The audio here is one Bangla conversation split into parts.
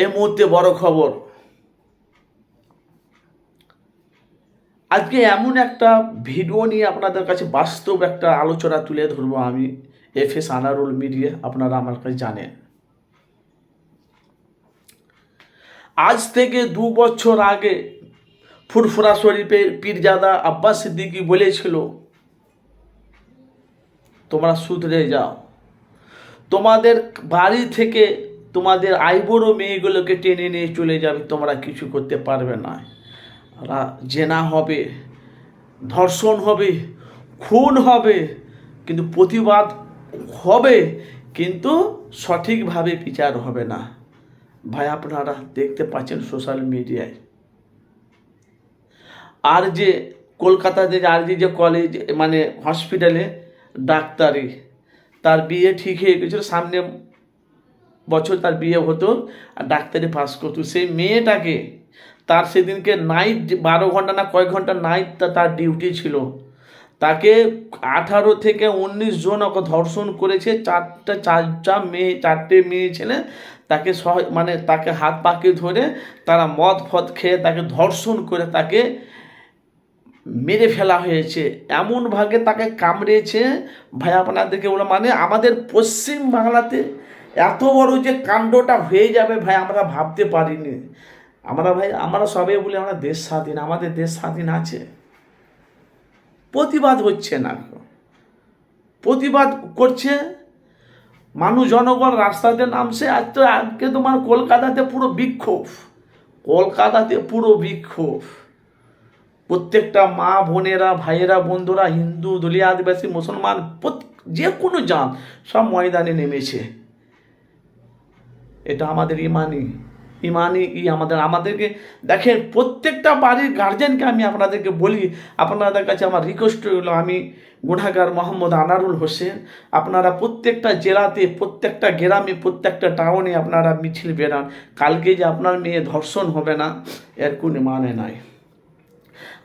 এই মুহূর্তে বড় খবর। আজকে এমন একটা ভিডিও নিয়ে আপনাদের কাছে বাস্তব একটা আলোচনা তুলে ধরবো আমি এফ এস আনারুল মিডিয়া, আপনারা আমার কাছে জানেন। আজ থেকে দু বছর আগে ফুরফুরা শরীফের পীরজাদা আব্বাস সিদ্দিকি বলেছিল, তোমরা সুধরে যাও। তোমাদের বাড়ি থেকে তোমাদের আইবুড়ো মেয়েগুলোকে টেনে নিয়ে চলে যাবে, তোমরা কিছু করতে পারবে না। জেনা হবে, ধর্ষণ হবে, খুন হবে, কিন্তু প্রতিবাদ হবে, কিন্তু সঠিকভাবে বিচার হবে না। ভাই, আপনারা দেখতে পাচ্ছেন সোশ্যাল মিডিয়ায়। আর যে কলকাতাতে আর যে যে কলেজ মানে হসপিটালে ডাক্তারি, তার বিয়ে ঠিক হয়ে গেছিল, সামনে বছর তার বিয়ে হতো আর ডাক্তারি পাস করতো। সেই মেয়েটাকে তার সেদিনকে নাইট বারো ঘণ্টা না কয়েক ঘণ্টা নাইট তার ডিউটি ছিল। তাকে আঠারো থেকে উনিশ জন ওকে ধর্ষণ করেছে। চারটা চারটা মেয়ে, চারটে মেয়ে ছেলে তাকে সহ মানে তাকে হাত পাকে ধরে তারা মদ ফদ খেয়ে তাকে ধর্ষণ করে তাকে মেরে ফেলা হয়েছে। এমন ভাগে তাকে কামড়েছে। ভাই আপনাদেরকে বলে মানে আমাদের পশ্চিম বাংলাতে এত বড় যে কাণ্ডটা হয়ে যাবে ভাই, আমরা ভাবতে পারিনি। আমরা ভাই, আমরা সবে বলি আমরা দেশ স্বাধীন, আমাদের দেশ স্বাধীন আছে। প্রতিবাদ হচ্ছে না প্রতিবাদ করছে, মানুষ, জনগণ রাস্তাতে নামছে আজ তো আজকে তোমার কলকাতাতে পুরো বিক্ষোভ। কলকাতাতে পুরো বিক্ষোভ। প্রত্যেকটা মা বোনেরা, ভাইয়েরা, বন্ধুরা, হিন্দু দলীয় আদিবাসী, মুসলমান যে কোনো যান সব ময়দানে নেমেছে। এটা আমাদের ইমানি। ইমানি ই আমাদের আমাদেরকে দেখেন, প্রত্যেকটা বাড়ির গার্জেনকে আমি আপনাদেরকে বলি, আপনাদের কাছে আমার রিকোয়েস্ট হলো আমি গুণাগার মোহাম্মদ আনারুল হোসেন। আপনারা প্রত্যেকটা জেলাতে, প্রত্যেকটা গ্রামে, প্রত্যেকটা টাউনে আপনারা মিছিল বেরান। কালকে যে আপনার মেয়ে ধর্ষণ হবে না, এর কোনো মানে নাই।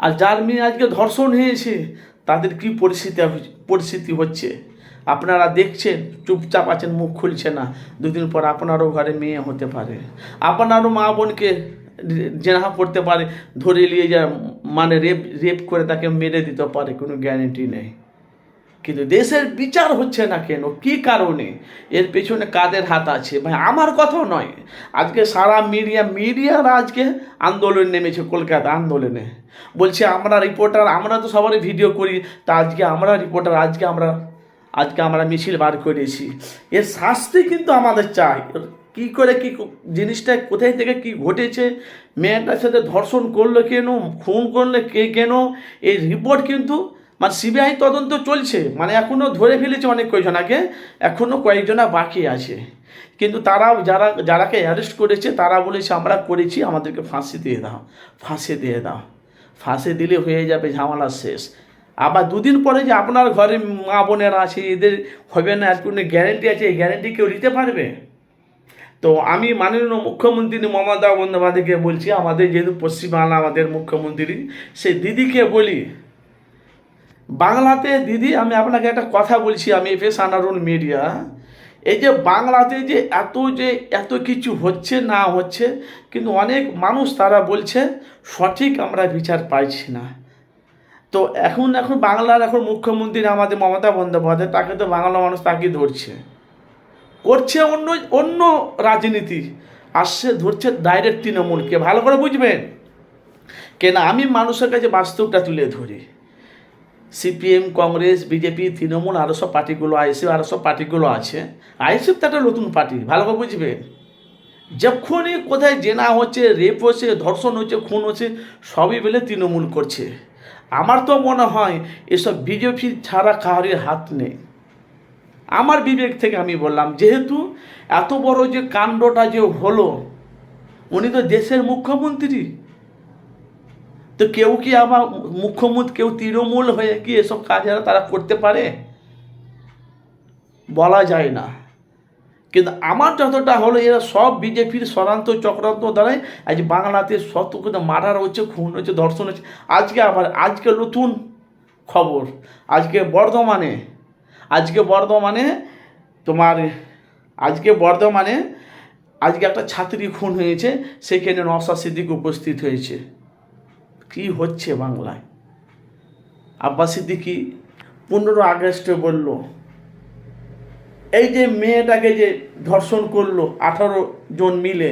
আর যার মেয়ে আজকে ধর্ষণ হয়েছে, তাদের কি পরিস্থিতি পরিস্থিতি হচ্ছে? আপনারা দেখছেন, চুপচাপ আছেন, মুখ খুলছে না। দুদিন পর আপনারও ঘরে মেয়ে হতে পারে। আপনারও মা বোনকে জেনা করতে পারে, ধরে নিয়ে যায় মানে রেপ রেপ করে তাকে মেরে দিতে পারে, কোনো গ্যারেন্টি নেই। কিন্তু দেশের বিচার হচ্ছে না কেন? কি কারণে? এর পেছনে কাদের হাত আছে? ভাই, আমার কথাও নয়। আজকে সারা মিডিয়া, মিডিয়ারা আজকে আন্দোলন নেমেছে, কলকাতা আন্দোলনে। বলছে, আমরা রিপোর্টার আমরা তো সবারই ভিডিও করি। তা আজকে আমরা রিপোর্টার আজকে আমরা আজকে আমরা মিছিল বার করেছি এর শাস্তি কিন্তু আমাদের চাই। কি করে কি জিনিসটা কোথায় থেকে কি ঘটেছে? মেয়েটার সাথে ধর্ষণ করল কেন? খুন করলে কে কেন? এই রিপোর্ট কিন্তু মানে সিবিআই তদন্ত চলছে। মানে এখনও ধরে ফেলেছে অনেক কয়েকজনাকে এখনও কয়েকজনা বাকি আছে। কিন্তু তারা যারা, যারাকে অ্যারেস্ট করেছে, তারা বলেছে, আমরা করেছি, আমাদেরকে ফাঁসি দিয়ে দাও। ফাঁসি দিয়ে দাও। ফাঁসি দিলে হয়ে যাবে ঝামেলা শেষ। আবার দুদিন পরে যে আপনার ঘরে মা বোনেরা আছে, এদের হবে না কোনো গ্যারেন্টি আছে, এই গ্যারেন্টি কেউ দিতে পারবে? তো আমি মাননীয় মুখ্যমন্ত্রী মমতা বন্দ্যোপাধ্যায়কে বলছি, আমাদের যেহেতু পশ্চিমবাংলা আমাদের মুখ্যমন্ত্রী সেই দিদিকে বলি, বাংলাতে দিদি, আমি আপনাকে একটা কথা বলছি, আমি এফএস মিডিয়া, এই যে বাংলাতে যে এত যে এত কিছু হচ্ছে না হচ্ছে, কিন্তু অনেক মানুষ তারা বলছে, সঠিক আমরা বিচার পাইছি না। তো এখন এখন বাংলার এখন মুখ্যমন্ত্রী আমাদের মমতা বন্দ্যোপাধ্যায়, তাকে তো বাংলা মানুষ তাকে ধরছে। করছে অন্য অন্য রাজনীতি, আসছে, ধরছে ডাইরেক্ট তৃণমূলকে। ভালো করে বুঝবেন? কেন আমি মানুষের কাছে বাস্তবটা তুলে ধরি। সিপিএম, কংগ্রেস, বিজেপি, তৃণমূল আরও সব পার্টিগুলো, আইএসএফ আরও সব পার্টিগুলো আছে। আইএসএফ তো একটা নতুন পার্টি, ভালো করে বুঝবেন? যখনই কোথায় জেনা হচ্ছে, রেপ হচ্ছে, ধর্ষণ হচ্ছে, খুন হচ্ছে, সবই বেলে তৃণমূল করছে। আমার তো মনে হয় এসব বিজেপি ছাড়া কাহারির হাত নেই। আমার বিবেক থেকে আমি বললাম, যেহেতু এত বড় যে কাণ্ডটা যে হলো, উনি তো দেশের মুখ্যমন্ত্রী। তো কেউ কি আবার মুখ্যমন্ত্রী, কেউ তৃণমূল হয়ে কি এসব কাজেরা তারা করতে পারে? বলা যায় না। কিন্তু আমার যতটা হলো, এরা সব বিজেপির ষড়ান্ত চক্রান্ত দ্বারাই আজ বাংলাতে শত কিন্তু মার্ডার হচ্ছে, খুন হচ্ছে, ধর্ষণ হচ্ছে। আজকে আবার, আজকে নতুন খবর। আজকে বর্ধমানে আজকে বর্ধমানে তোমার, আজকে বর্ধমানে, আজকে একটা ছাত্রী খুন হয়েছে, সেখানে নওশাদ সিদ্দিক উপস্থিত হয়েছে। কি হচ্ছে বাংলায়? আব্বাস সিদ্দিকি পনেরো আগস্টে বলল এই যে মেয়েটাকে যে ধর্ষণ করল, আঠারো জন মিলে,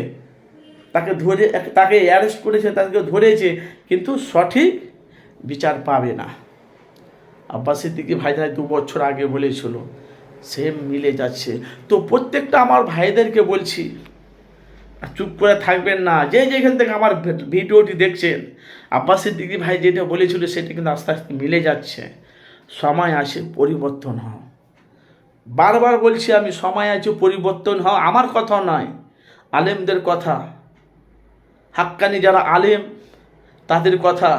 তাকে ধরে, তাকে অ্যারেস্ট করেছে, তাকে ধরেছে, কিন্তু সঠিক বিচার পাবে না। আব্বাস সিদ্দিকি ভাইজান দু বছর আগে বলেছিল সেম মিলে যাচ্ছে। তো প্রত্যেকটা আমার ভাইদেরকে বলছি চুপ করে থাকবেন না। যে যেখান থেকে আমার ভিডিওটি দেখছেন, আব্বাস সিদ্দিকি ভাই যেটা বলেছিল, সেটা কিন্তু আস্তে আস্তে মিলে যাচ্ছে। সময় আসে পরিবর্তন হও বারবার বলছি আমি, সময় আছে, পরিবর্তন হওয়া আমার কথা নয়, আলেমদের কথা। হাক্কানি যারা আলেম, তাদের কথা।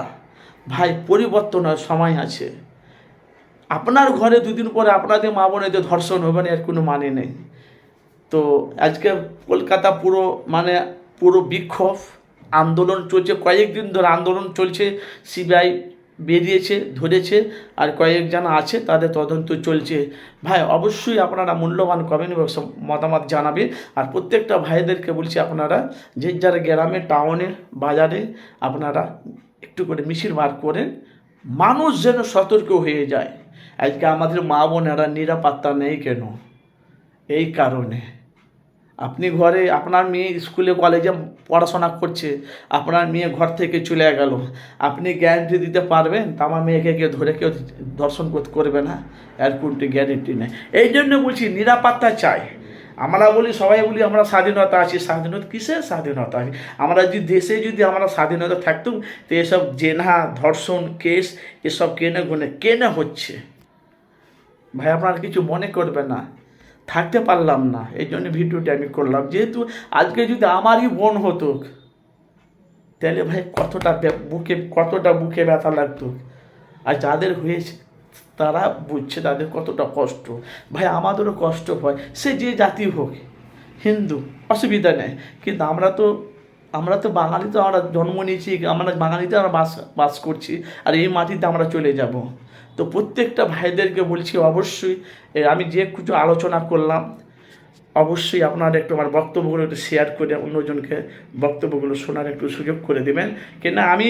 ভাই, পরিবর্তন হয়, সময় আছে। আপনার ঘরে দুদিন পরে আপনাদের মা বোনেদের ধর্ষণ হবে না, এর কোনো মানে নেই। তো আজকে কলকাতা পুরো মানে পুরো বিক্ষোভ, আন্দোলন চলছে। কয়েকদিন ধরে আন্দোলন চলছে, সিবিআই বেরিয়েছে, ধরেছে আর কয়েকজন আছে, তাদের তদন্ত চলছে। ভাই, অবশ্যই আপনারা মূল্যবান কমেন্ট বক্সে মতামত জানাবে আর প্রত্যেকটা ভাইদেরকে বলছি আপনারা, যে যার গ্রামে টাউনে বাজারে আপনারা একটু করে মিছিল বার করেন মানুষ যেন সতর্ক হয়ে যায়। আজকে আমাদের মা বোনেরা নিরাপত্তা নেই কেন? এই কারণে। আপনি ঘরে, আপনার মেয়ে স্কুলে, কলেজে পড়াশোনা করছে, আপনার মেয়ে ঘর থেকে চলে গেল, আপনি গ্যারেন্টি দিতে পারবেন? তা আমার মেয়েকে কেউ ধরে কেউ দর্শন করবে না, এর কোনটি গ্যারেন্টি নেই। এই জন্য বলছি, নিরাপত্তা চাই। আমরা বলি, সবাই বলি, আমরা স্বাধীনতা আছি। স্বাধীনতা কিসের স্বাধীনতা আছে? আমরা যদি দেশে যদি আমরা স্বাধীনতা থাকতাম, তো এসব জেনা, ধর্ষণ, কেস, এসব কেনে গুনে কেনে হচ্ছে? ভাই, আপনার কিছু মনে করবে না। থাকতে পারলাম না। এই জন্য ভিডিওটি আমি করলাম। যেহেতু আজকে যদি আমারই বোন হতো, তাহলে ভাই কতটা বুকে কতটা বুকে ব্যথা লাগতো। আর যাদের হয়েছে, তারা বুঝছে তাদের কতটা কষ্ট। ভাই, আমাদেরও কষ্ট হয়। সে যে জাতি হোক, হিন্দু, অসুবিধা নেই। কিন্তু আমরা তো আমরা তো বাঙালি তো আমরা জন্ম নিয়েছি, আমরা বাঙালিতে আমরা বাস বাস করছি, আর এই মাটিতে আমরা চলে যাব। তো প্রত্যেকটা ভাইদেরকে বলছি অবশ্যই আমি যে কিছু আলোচনা করলাম, অবশ্যই আপনারা একটু আমার বক্তব্যগুলো একটু শেয়ার করে অন্যজনকে বক্তব্যগুলো শোনার একটু সুযোগ করে দেবেন। কেন আমি